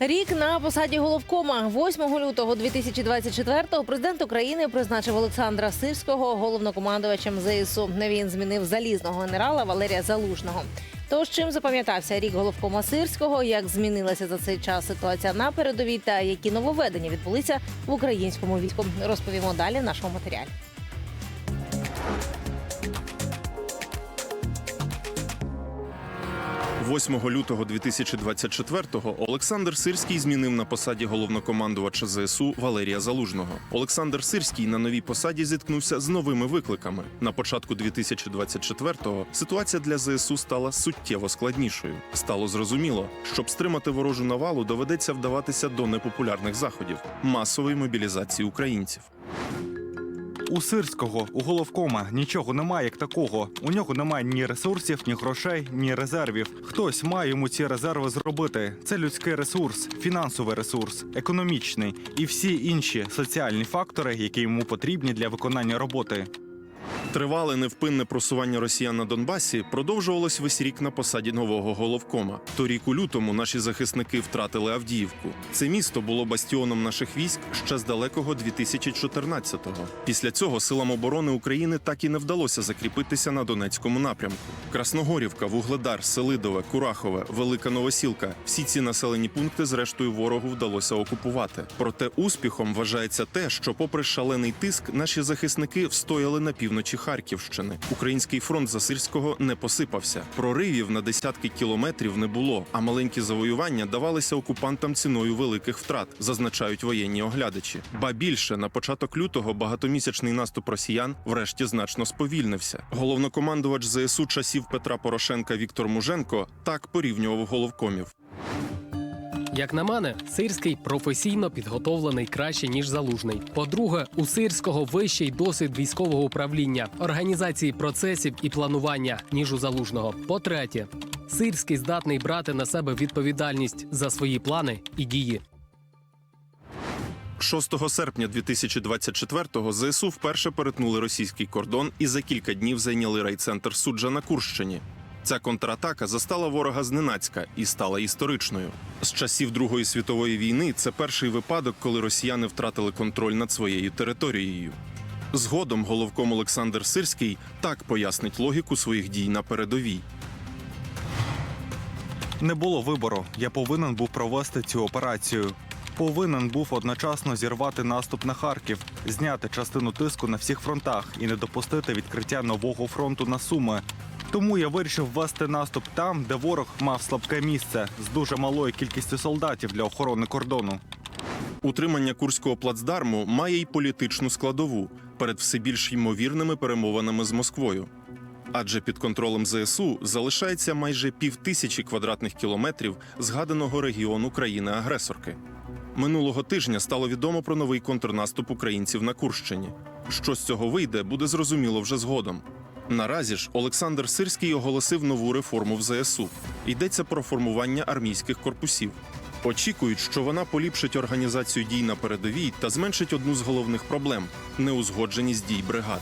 Рік на посаді головкома 8 лютого 2024-го президент України призначив Олександра Сирського головнокомандувачем ЗСУ. Він змінив залізного генерала Валерія Залужного. Тож чим запам'ятався рік головкома Сирського, як змінилася за цей час ситуація на передовій та які нововведення відбулися в українському війську, розповімо далі в нашому матеріалі. – 8 лютого 2024-го Олександр Сирський змінив на посаді головнокомандувача ЗСУ Валерія Залужного. Олександр Сирський на новій посаді зіткнувся з новими викликами. На початку 2024-го ситуація для ЗСУ стала суттєво складнішою. Стало зрозуміло, щоб стримати ворожу навалу, доведеться вдаватися до непопулярних заходів масової мобілізації українців. У сирського у головкома нічого немає як такого. У нього немає ні ресурсів, ні грошей, ні резервів. Хтось має йому ці резерви зробити. Це людський ресурс, фінансовий ресурс, економічний і всі інші соціальні фактори, які йому потрібні для виконання роботи. Тривале невпинне просування росіян на Донбасі продовжувалось весь рік на посаді нового головкома. Торік у лютому наші захисники втратили Авдіївку. Це місто було бастіоном наших військ ще з далекого 2014-го. Після цього силам оборони України так і не вдалося закріпитися на Донецькому напрямку. Красногорівка, Вугледар, Селидове, Курахове, Велика Новосілка всі ці населені пункти, зрештою, ворогу вдалося окупувати. Проте успіхом вважається те, що, попри шалений тиск, наші захисники встояли на півночі Харківщини. Український фронт Засирського не посипався. Проривів на десятки кілометрів не було, а маленькі завоювання давалися окупантам ціною великих втрат, зазначають воєнні оглядачі. Ба більше на початок лютого багатомісячний наступ росіян врешті значно сповільнився. Головнокомандувач ЗСУ часів Петра Порошенка Віктор Муженко так порівнював головкомів. Як на мене, сирський професійно підготовлений краще ніж залужний. По-друге, у сирського вищий досвід військового управління, організації процесів і планування ніж у залужного. По-третє, сирський здатний брати на себе відповідальність за свої плани і дії. 6 серпня 2024-го ЗСУ вперше перетнули російський кордон і за кілька днів зайняли райцентр суджа на Курщині. Ця контратака застала ворога зненацька і стала історичною. З часів Другої світової війни це перший випадок, коли росіяни втратили контроль над своєю територією. Згодом головком Олександр Сирський так пояснить логіку своїх дій на передовій. Не було вибору. Я повинен був провести цю операцію. Повинен був одночасно зірвати наступ на Харків, зняти частину тиску на всіх фронтах і не допустити відкриття нового фронту на Суми. Тому я вирішив ввести наступ там, де ворог мав слабке місце з дуже малою кількістю солдатів для охорони кордону. Утримання курського плацдарму має й політичну складову перед все більш ймовірними перемовинами з Москвою. Адже під контролем ЗСУ залишається майже півтисячі квадратних кілометрів згаданого регіону країни-агресорки. Минулого тижня стало відомо про новий контрнаступ українців на Курщині. Що з цього вийде, буде зрозуміло вже згодом. Наразі ж Олександр Сирський оголосив нову реформу в ЗСУ. Йдеться про формування армійських корпусів. Очікують, що вона поліпшить організацію дій на передовій та зменшить одну з головних проблем неузгодженість дій бригад.